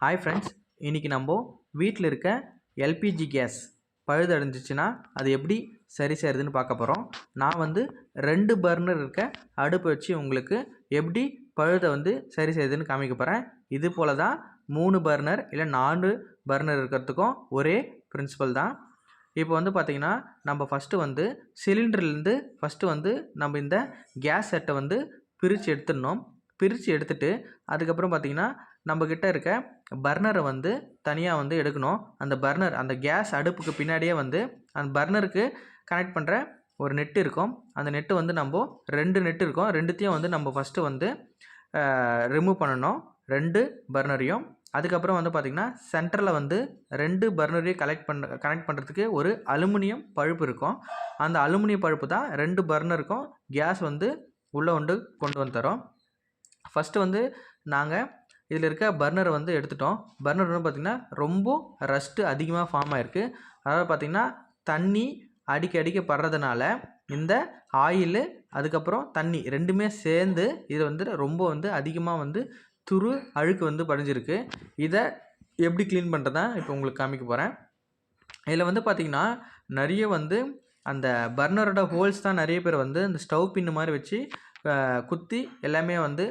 Hi friends இன்றைக்கி நம்ம வீட்டில் இருக்க எல்பிஜி கேஸ் பழுதடைஞ்சிச்சுன்னா அது எப்படி சரி செய்கிறதுன்னு பார்க்க போகிறோம் நான் வந்து ரெண்டு பர்னர் இருக்க அடுப்பு வச்சு உங்களுக்கு எப்படி பழுதை வந்து சரி செய்யுதுன்னு காமிக்க போகிறேன் இது போல் தான் மூணு பர்னர் இல்லை நாலு பர்னர் இருக்கிறதுக்கும் ஒரே பிரின்சிபல் தான். இப்போ வந்து பார்த்திங்கன்னா நம்ம ஃபஸ்ட்டு வந்து சிலிண்டர்லேருந்து ஃபஸ்ட்டு வந்து நம்ம இந்த கேஸ் செட்டை வந்து பிரித்து எடுத்துடணும். பிரித்து எடுத்துகிட்டு அதுக்கப்புறம் பார்த்திங்கன்னா நம்மக்கிட்ட இருக்க பர்னரை வந்து தனியாக வந்து எடுக்கணும். அந்த பர்னர் அந்த கேஸ் அடுப்புக்கு பின்னாடியே வந்து அந்த பர்னருக்கு கனெக்ட் பண்ணுற ஒரு நெட்டு இருக்கும். அந்த நெட்டு வந்து நம்ம ரெண்டு நெட்டு இருக்கும். ரெண்டுத்தையும் வந்து நம்ம ஃபஸ்ட்டு வந்து ரிமூவ் பண்ணணும். ரெண்டு பர்னரையும். அதுக்கப்புறம் வந்து பார்த்திங்கன்னா சென்டரில் வந்து ரெண்டு பர்னரையும் கலெக்ட் பண்ண கனெக்ட் பண்ணுறதுக்கு ஒரு அலுமினியம் பழுப்பு இருக்கும். அந்த அலுமினியம் பழுப்பு தான் ரெண்டு பர்னருக்கும் கேஸ் வந்து உள்ளே கொண்டு கொண்டு வந்து தரோம். ஃபஸ்ட்டு வந்து நாங்கள் இதில் இருக்க பர்னரை வந்து எடுத்துட்டோம். பர்னர் வந்து பார்த்திங்கன்னா ரொம்ப ரஸ்ட்டு அதிகமாக ஃபார்ம் ஆகிருக்கு அதாவது பார்த்திங்கன்னா தண்ணி அடிக்க அடிக்க படுறதுனால இந்த ஆயிலு அதுக்கப்புறம் தண்ணி ரெண்டுமே சேர்ந்து இது வந்து ரொம்ப வந்து அதிகமாக வந்து துரு அழுக்கு வந்து படிஞ்சிருக்கு. இதை எப்படி க்ளீன் பண்ணுறதா இப்போ உங்களுக்கு காமிக்க போகிறேன் இதில் வந்து பார்த்திங்கன்னா நிறைய வந்து அந்த பர்னரோட ஹோல்ஸ் தான் நிறைய பேர் வந்து இந்த ஸ்டவ் பின்னு மாதிரி வச்சு குத்தி எல்லாமே வந்து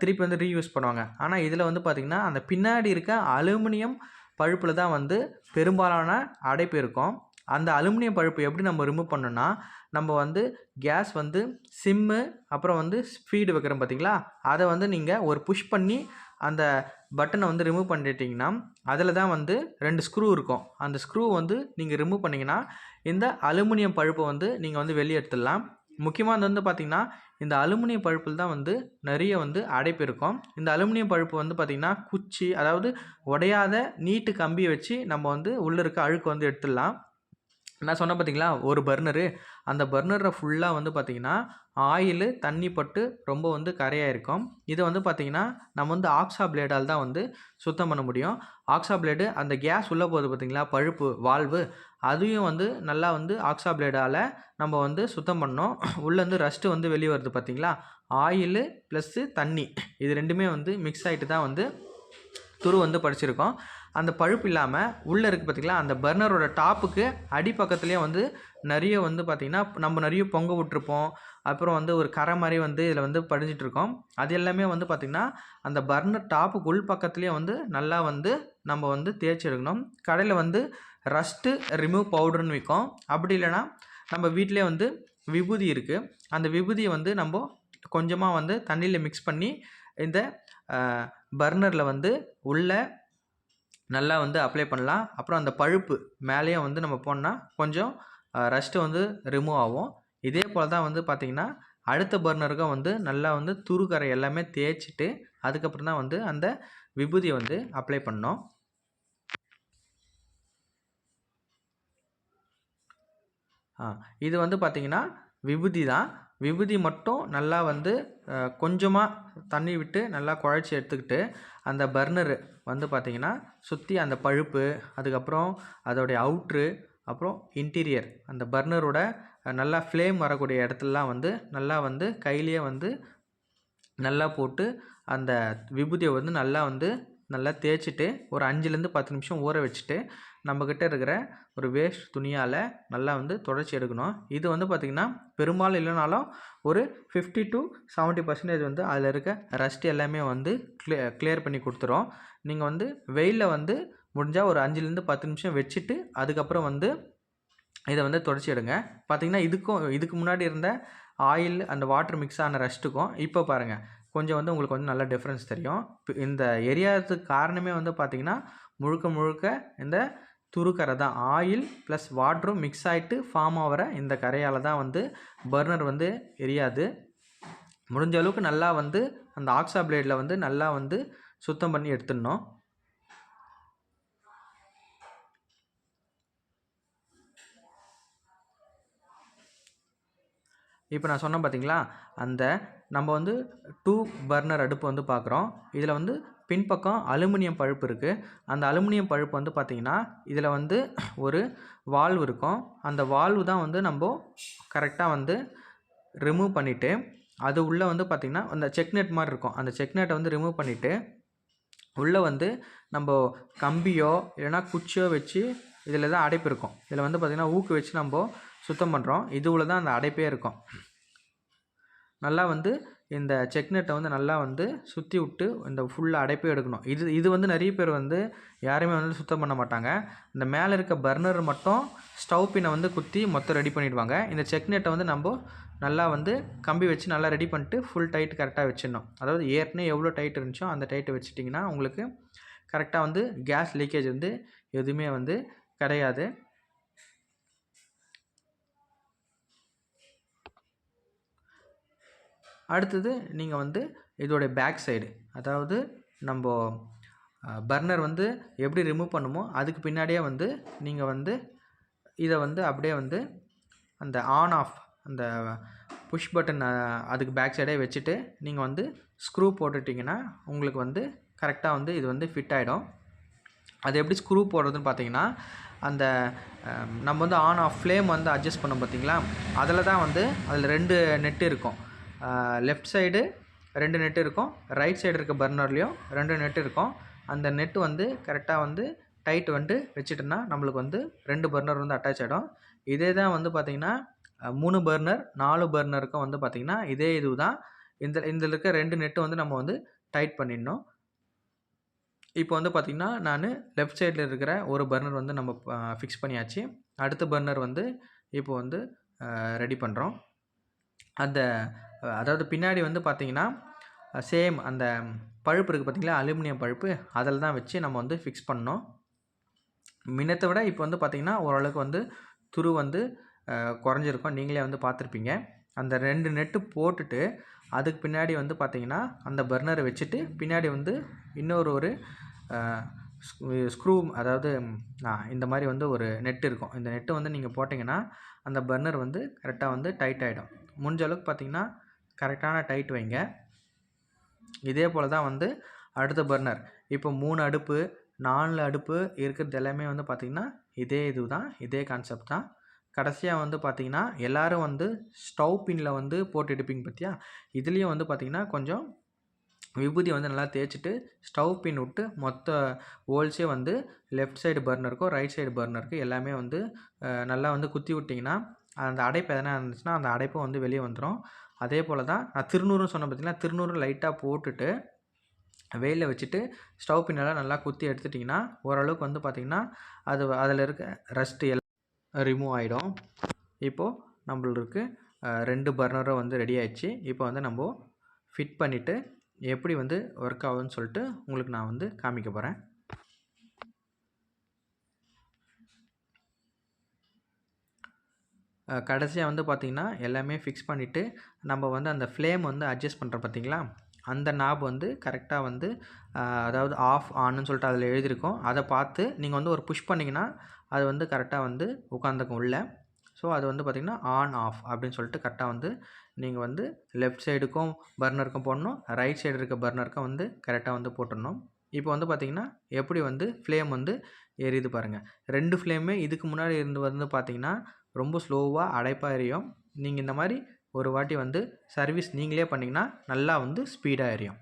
திருப்பி வந்து ரீயூஸ் பண்ணுவாங்க. ஆனால் இதில் வந்து பார்த்திங்கன்னா அந்த பின்னாடி இருக்க அலுமினியம் பழுப்பில் தான் வந்து பெரும்பாலான அடைப்பு இருக்கும். அந்த அலுமினியம் பழுப்பு எப்படி நம்ம ரிமூவ் பண்ணோன்னா நம்ம வந்து கேஸ் வந்து சிம்மு அப்புறம் வந்து ஸ்பீடு வைக்கிறோம் பார்த்தீங்களா அதை வந்து நீங்கள் ஒரு புஷ் பண்ணி அந்த பட்டனை வந்து ரிமூவ் பண்ணிட்டீங்கன்னா அதில் தான் வந்து ரெண்டு ஸ்க்ரூ இருக்கும். அந்த ஸ்க்ரூ வந்து நீங்கள் ரிமூவ் பண்ணிங்கன்னா இந்த அலுமினியம் பழுப்பை வந்து நீங்கள் வந்து வெளியே எடுத்துடலாம். முக்கியமாக அது வந்து பார்த்திங்கன்னா இந்த அலுமினிய பழுப்பில் தான் வந்து நிறைய வந்து அடைப்பு இருக்கும். இந்த அலுமினியம் பழுப்பு வந்து பார்த்திங்கன்னா குச்சி அதாவது உடையாத நீட்டு கம்பியை வச்சு நம்ம வந்து உள்ளே இருக்க அழுக்கு வந்து எடுத்துடலாம். நான் சொன்னேன் பார்த்தீங்களா? ஒரு பர்னரு. அந்த பர்னரை ஃபுல்லாக வந்து பார்த்திங்கன்னா ஆயில் தண்ணி பட்டு ரொம்ப வந்து கரையாக இருக்கும். இதை வந்து பார்த்திங்கன்னா நம்ம வந்து ஆக்ஸா பிளேடால் தான் வந்து சுத்தம் பண்ண முடியும். ஆக்ஸா பிளேடு அந்த கேஸ் உள்ளே போகுது பார்த்திங்களா? பழுப்பு வால்வு அதையும் வந்து நல்லா வந்து ஆக்ஸா பிளேடால் நம்ம வந்து சுத்தம் பண்ணோம் உள்ளேருந்து ரஸ்ட்டு வந்து வெளியே வருது பார்த்திங்களா? ஆயிலு ப்ளஸ்ஸு தண்ணி. இது ரெண்டுமே வந்து மிக்ஸ் ஆகிட்டு தான் வந்து துரு வந்து படிச்சிருக்கோம். அந்த பழுப்பு இல்லாமல் உள்ளே இருக்குது பார்த்திங்களா அந்த பர்னரோட டாப்புக்கு அடிப்பக்கத்துலேயே வந்து நிறைய வந்து பார்த்திங்கன்னா நம்ம நிறைய பொங்க விட்ருப்போம் அப்புறம் வந்து ஒரு கரை மாதிரி வந்து இதில் வந்து படிஞ்சிட்ருக்கோம் அது எல்லாமே வந்து பார்த்திங்கன்னா அந்த பர்னர் டாப்புக்கு உள் பக்கத்துலேயே வந்து நல்லா வந்து நம்ம வந்து தேய்ச்சி எடுக்கணும். கடையில் வந்து ரஸ்ட்டு ரிமூவ் பவுடர்னு விற்கும் அப்படி இல்லைன்னா நம்ம வீட்டிலே வந்து விபூதி இருக்குது அந்த விபூதியை வந்து நம்ம கொஞ்சமாக வந்து தண்ணியில் மிக்ஸ் பண்ணி இந்த பர்னரில் வந்து உள்ள நல்லா வந்து அப்ளை பண்ணலாம். அப்புறம் அந்த பழுப்பு மேலேயும் வந்து நம்ம போனால் கொஞ்சம் ரஸ்ட்டு வந்து ரிமூவ் ஆகும். இதே போல் தான் வந்து பார்த்திங்கன்னா அடுத்த பர்னருக்கும் வந்து நல்லா வந்து துருக்கரை எல்லாமே தேய்ச்சிட்டு அதுக்கப்புறம் தான் வந்து அந்த விபூதியை வந்து அப்ளை பண்ணோம் இது வந்து பார்த்திங்கன்னா விபூதி தான். விபூதி மட்டும் நல்லா வந்து கொஞ்சமாக தண்ணி விட்டு நல்லா குழச்சி எடுத்துக்கிட்டு அந்த பர்னரு வந்து பார்த்திங்கன்னா சுற்றி அந்த பழுப்பு அதுக்கப்புறம் அதோடைய அவுட்ரு அப்புறம் இன்டீரியர் அந்த பர்னரோட நல்லா ஃப்ளேம் வரக்கூடிய இடத்துலலாம் வந்து நல்லா வந்து கையிலேயே வந்து நல்லா போட்டு அந்த விபூதியை வந்து நல்லா வந்து நல்லா தேய்ச்சிட்டு ஒரு அஞ்சுலேருந்து பத்து நிமிஷம் ஊற வச்சுட்டு நம்மக்கிட்ட இருக்கிற ஒரு வேஸ்ட் துணியால் நல்லா வந்து தொடச்சி எடுக்கணும். இது வந்து பார்த்திங்கன்னா பெரும்பாலும் இல்லைனாலும் ஒரு ஃபிஃப்டி டு செவன்ட்டி பர்சன்டேஜ் வந்து அதில் இருக்க ரஸ்ட் எல்லாமே வந்து க்ளி கிளியர் பண்ணி கொடுத்துரும். நீங்கள் வந்து வெயிலில் வந்து முடிஞ்சால் ஒரு அஞ்சுலேருந்து பத்து நிமிஷம் வச்சுட்டு அதுக்கப்புறம் வந்து இதை வந்து தொடச்சி எடுங்க. பார்த்திங்கன்னா இதுக்கும் இதுக்கு முன்னாடி இருந்த ஆயில் அந்த வாட்டர் மிக்ஸ் ஆன ரஸ்ட்டுக்கும் இப்போ பாருங்கள் கொஞ்சம் வந்து உங்களுக்கு வந்து நல்ல டிஃப்ரென்ஸ் தெரியும். இந்த எரியாததுக்கு காரணமே வந்து பார்த்திங்கன்னா முழுக்க முழுக்க இந்த துருக்கரை தான் ஆயில் ப்ளஸ் வாட்டரும் மிக்ஸ் ஆகிட்டு ஃபார்ம் ஆகிற இந்த கரையால் தான் வந்து பர்னர் வந்து எரியாது. முடிஞ்ச அளவுக்கு நல்லா வந்து அந்த ஆக்ஸா பிளேடில் வந்து நல்லா வந்து சுத்தம் பண்ணி எடுத்துடணும். இப்போ நான் சொன்னேன் பார்த்தீங்களா? அந்த நம்ம வந்து டூ பர்னர் அடுப்பு வந்து பார்க்குறோம். இதில் வந்து பின்பக்கம் அலுமினியம் பழுப்பு இருக்குது அந்த அலுமினியம் பழுப்பு வந்து பார்த்திங்கன்னா இதில் வந்து ஒரு வால்வு இருக்கும். அந்த வால்வு தான் வந்து நம்ம கரெக்டாக வந்து ரிமூவ் பண்ணிவிட்டு அது உள்ளே வந்து பார்த்திங்கன்னா அந்த செக் நெட் மாதிரி இருக்கும். அந்த செக் நெட்டை வந்து ரிமூவ் பண்ணிவிட்டு உள்ளே வந்து நம்ம கம்பியோ இல்லைன்னா குச்சியோ வச்சு இதில் தான் அடைப்பு இருக்கும். இதில் வந்து பார்த்திங்கன்னா ஊக்கு வச்சு நம்ம சுத்தம் பண்ணுறோம் இதுவில் தான் அந்த அடைப்பே இருக்கும். நல்லா வந்து இந்த செக் நெட்டை வந்து நல்லா வந்து சுற்றி விட்டு இந்த ஃபுல்லாக அடைப்பே எடுக்கணும். இது இது வந்து நிறைய பேர் வந்து யாருமே வந்து சுத்தம் பண்ண மாட்டாங்க. இந்த மேலே இருக்க பர்னர் மட்டும் ஸ்டவ் பின்னை வந்து குத்தி மொத்தம் ரெடி பண்ணிவிடுவாங்க இந்த செக் நெட்டை வந்து நம்ம நல்லா வந்து கம்பி வச்சு நல்லா ரெடி பண்ணிட்டு ஃபுல் டைட் கரெக்டாக வச்சிடணும். அதாவது ஏற்கனவே எவ்வளோ டைட் இருந்துச்சோ அந்த டைட்டு வச்சிட்டிங்கன்னா உங்களுக்கு கரெக்டாக வந்து கேஸ் லீக்கேஜ் வந்து எதுவுமே வந்து கிடையாது. அடுத்தது நீங்கள் வந்து இதோடைய பேக் சைடு அதாவது நம்ம பர்னர் வந்து எப்படி ரிமூவ் பண்ணுமோ அதுக்கு பின்னாடியே வந்து நீங்கள் வந்து இதை வந்து அப்படியே வந்து அந்த ஆன் ஆஃப் அந்த புஷ் பட்டன் அதுக்கு பேக் சைடே வச்சுட்டு நீங்கள் வந்து ஸ்க்ரூ போட்டுட்டிங்கன்னா உங்களுக்கு வந்து கரெக்டாக வந்து இது வந்து ஃபிட் ஆகிடும் அது எப்படி ஸ்க்ரூ போடுறதுன்னு பார்த்தீங்கன்னா அந்த நம்ம வந்து ஆன் ஆஃப் ஃப்ளேம் வந்து அட்ஜஸ்ட் பண்ணோம் பார்த்தீங்களா அதில் தான் வந்து அதில் ரெண்டு நெட்டு இருக்கும். லெஃப்ட் சைடு ரெண்டு நெட் இருக்கும். ரைட் சைடு இருக்க பர்னர்லேயும் ரெண்டு நெட்டு இருக்கும். அந்த நெட்டு வந்து கரெக்டாக வந்து டைட் வந்து வச்சுட்டோன்னா நம்மளுக்கு வந்து ரெண்டு பர்னர் வந்து அட்டாச் ஆகிடும் இதே தான் வந்து பார்த்திங்கன்னா மூணு பர்னர் நாலு பர்னருக்கும் வந்து பார்த்திங்கன்னா இதே இது தான் இந்த இதில் இருக்க ரெண்டு நெட்டு வந்து நம்ம வந்து டைட் பண்ணிடணும். இப்போ வந்து பார்த்திங்கன்னா நான் லெஃப்ட் சைடில் இருக்கிற ஒரு பர்னர் வந்து நம்ம ஃபிக்ஸ் பண்ணியாச்சு. அடுத்த பர்னர் வந்து இப்போ வந்து ரெடி பண்ணுறோம் அந்த அதாவது பின்னாடி வந்து பார்த்திங்கன்னா சேம் அந்த பழுப்பு இருக்குது பார்த்தீங்களா? அலுமினியம் பழுப்பு. அதில் தான் வச்சு நம்ம வந்து ஃபிக்ஸ் பண்ணோம் முன்னத்தை விட இப்போ வந்து பார்த்திங்கன்னா ஓரளவுக்கு வந்து துரு வந்து குறைஞ்சிருக்கும். நீங்களே வந்து பார்த்துருப்பீங்க. அந்த ரெண்டு நெட்டு போட்டுட்டு அதுக்கு பின்னாடி வந்து பார்த்திங்கன்னா அந்த பர்னரை வச்சுட்டு பின்னாடி வந்து இன்னொரு ஒரு ஸ்க்ரூ அதாவது இந்த மாதிரி வந்து ஒரு நெட்டு இருக்கும். இந்த நெட்டு வந்து நீங்கள் போட்டிங்கன்னா அந்த பர்னர் வந்து கரெக்டாக வந்து டைட் ஆகிடும் முடிஞ்ச அளவுக்கு பார்த்தீங்கன்னா கரெக்டான டைட் வைங்க. இதே போல் தான் வந்து அடுத்த பர்னர். இப்போ மூணு அடுப்பு நாலு அடுப்பு இருக்கிறது எல்லாமே வந்து பார்த்திங்கன்னா இதே இது தான் இதே கான்செப்ட் தான். கடைசியாக வந்து பார்த்திங்கன்னா எல்லோரும் வந்து ஸ்டவ் பின்னில் வந்து போட்டு எடுப்பீங்க பார்த்தியா இதுலேயும் வந்து பார்த்திங்கன்னா கொஞ்சம் விபூதி வந்து நல்லா தேய்ச்சிட்டு ஸ்டவ் பின் விட்டு மொத்த ஹோல்ஸே வந்து லெஃப்ட் சைடு பர்னருக்கும் ரைட் சைடு பர்னருக்கு எல்லாமே வந்து நல்லா வந்து குத்தி விட்டிங்கன்னா அந்த அடைப்பு எதனா இருந்துச்சுன்னா அந்த அடைப்பு வந்து வெளியே வந்துடும் அதே போல் தான் நான் திருநூறுன்னு சொன்னேன் பார்த்தீங்கன்னா திருநூறு லைட்டாக போட்டுட்டு வெயிலில் வச்சுட்டு ஸ்டவ் பின்னெல்லாம் நல்லா குத்தி எடுத்துட்டிங்கன்னா ஓரளவுக்கு வந்து பார்த்திங்கன்னா அது அதில் இருக்க ரஸ்ட்டு எல்லாம் ரிமூவ் ஆகிடும் இப்போது நம்மளுக்கு ரெண்டு பர்னரும் வந்து ரெடி ஆயிடுச்சு. இப்போ வந்து நம்ம ஃபிட் பண்ணிவிட்டு எப்படி வந்து ஒர்க் ஆகுதுன்னு சொல்லிட்டு உங்களுக்கு நான் வந்து காமிக்க போகிறேன் கடைசியாக வந்து பார்த்திங்கன்னா எல்லாமே ஃபிக்ஸ் பண்ணிவிட்டு நம்ம வந்து அந்த ஃப்ளேம் வந்து அட்ஜஸ்ட் பண்ணுறோம் பார்த்தீங்களா அந்த நாப் வந்து கரெக்டாக வந்து அதாவது ஆஃப் ஆன்னு சொல்லிட்டு அதில் எழுதியிருக்கோம். அதை பார்த்து நீங்கள் வந்து ஒரு புஷ் பண்ணிங்கன்னா அது வந்து கரெக்டாக வந்து உட்காந்துக்கும் உள்ள. ஸோ அது வந்து பார்த்திங்கன்னா ஆன் ஆஃப் அப்படின்னு சொல்லிட்டு கரெக்டாக வந்து நீங்கள் வந்து லெஃப்ட் சைடுக்கும் பர்னருக்கும் போடணும். ரைட் சைடு இருக்க பர்னருக்கும் வந்து கரெக்டாக வந்து போட்டுடணும். இப்போ வந்து பார்த்திங்கன்னா எப்படி வந்து ஃப்ளேம் வந்து எரியுது பாருங்கள் ரெண்டு ஃப்ளேமே இதுக்கு முன்னாடி இருந்து வந்து பார்த்திங்கன்னா ரொம்ப ஸ்லோவாக அடைப்பாக எரியும் நீங்கள் இந்த மாதிரி ஒரு வாட்டி வந்து சர்வீஸ் நீங்களே பண்ணிங்கன்னா நல்லா வந்து ஸ்பீடாக எரியும்